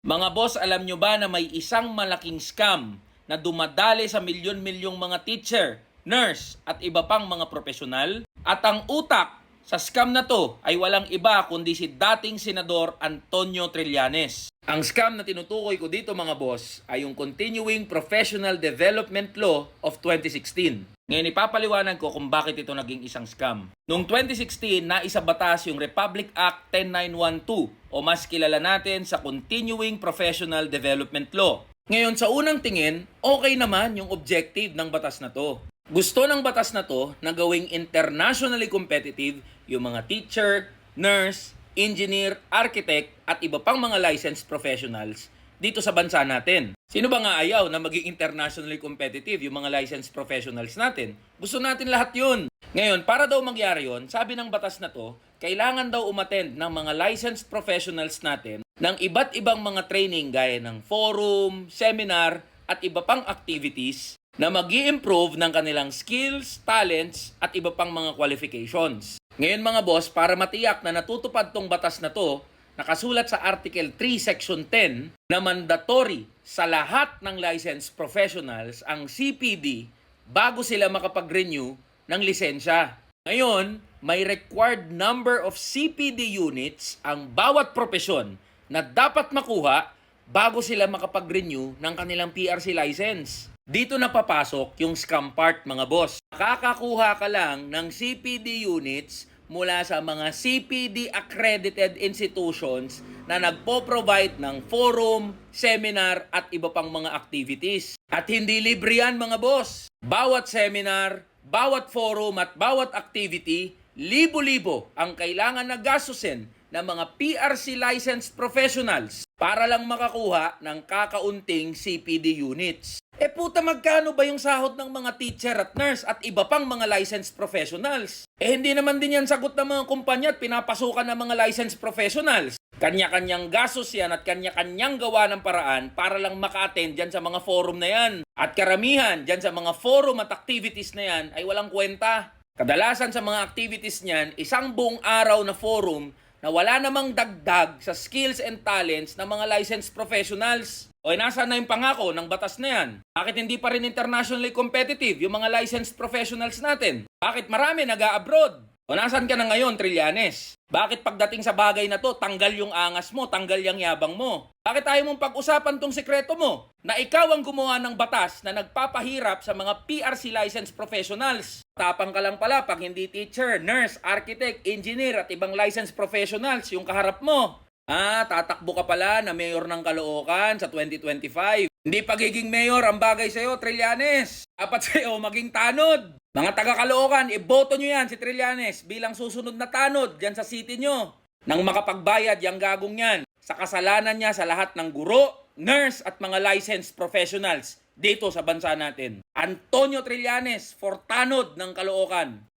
Mga boss, alam nyo ba na may isang malaking scam na dumadali sa milyon-milyong mga teacher, nurse at iba pang mga profesional? At ang utak sa scam na to ay walang iba kundi si dating Senador Antonio Trillanes. Ang scam na tinutukoy ko dito mga boss ay yung Continuing Professional Development Law of 2016. Ngayon ipapaliwanag ko kung bakit ito naging isang scam. Noong 2016, naisa batas yung Republic Act 10912 o mas kilala natin sa Continuing Professional Development Law. Ngayon sa unang tingin, okay naman yung objective ng batas na to. Gusto ng batas na to na gawing internationally competitive yung mga teacher, nurse, engineer, architect at iba pang mga licensed professionals dito sa bansa natin. Sino ba nga ayaw na maging internationally competitive yung mga licensed professionals natin? Gusto natin lahat yun. Ngayon, para daw mangyari yon, sabi ng batas na to, kailangan daw umattend ng mga licensed professionals natin ng iba't ibang mga training gaya ng forum, seminar, at iba pang activities na mag improve ng kanilang skills, talents, at iba pang mga qualifications. Ngayon mga boss, para matiyak na natutupad tong batas na to, nakasulat sa Article 3, Section 10 na mandatory sa lahat ng licensed professionals ang CPD bago sila makapag-renew ng lisensya. Ngayon, may required number of CPD units ang bawat propesyon na dapat makuha bago sila makapag-renew ng kanilang PRC license. Dito na papasok yung scam part mga boss. Makakakuha ka lang ng CPD units mula sa mga CPD accredited institutions na nagpo-provide ng forum, seminar at iba pang mga activities. At hindi libre yan mga boss. Bawat seminar, bawat forum at bawat activity, libo-libo ang kailangan na gastusin ng mga PRC licensed professionals para lang makakuha ng kakaunting CPD units. Puta magkano ba yung sahod ng mga teacher at nurse at iba pang mga licensed professionals? Eh hindi naman din yan sagot ng mga kumpanya at pinapasukan ng mga licensed professionals. Kanya-kanyang gastos yan at kanya-kanyang gawa ng paraan para lang maka-attend dyan sa mga forum na yan. At karamihan dyan sa mga forum at activities na yan ay walang kwenta. Kadalasan sa mga activities niyan, isang buong araw na forum na wala namang dagdag sa skills and talents ng mga licensed professionals. O nasa na yung pangako ng batas na yan? Bakit hindi pa rin internationally competitive yung mga licensed professionals natin? Bakit marami nag-abroad? O nasan ka na ngayon, Trillanes? Bakit pagdating sa bagay na to, tanggal yung angas mo, tanggal yung yabang mo? Bakit tayo mong pag-usapan tong sekreto mo? Na ikaw ang gumawa ng batas na nagpapahirap sa mga PRC licensed professionals. Tapang ka lang pala pag hindi teacher, nurse, architect, engineer at ibang licensed professionals yung kaharap mo. Ah, tatakbo ka pala na mayor ng Caloocan sa 2025. Hindi pagiging mayor ang bagay sa'yo, Trillanes. Dapat sa'yo maging tanod. Mga taga Caloocan, iboto nyo yan si Trillanes bilang susunod na tanod dyan sa city nyo. Nang makapagbayad yung gagong yan sa kasalanan niya sa lahat ng guro, nurse at mga licensed professionals dito sa bansa natin. Antonio Trillanes for tanod ng Caloocan.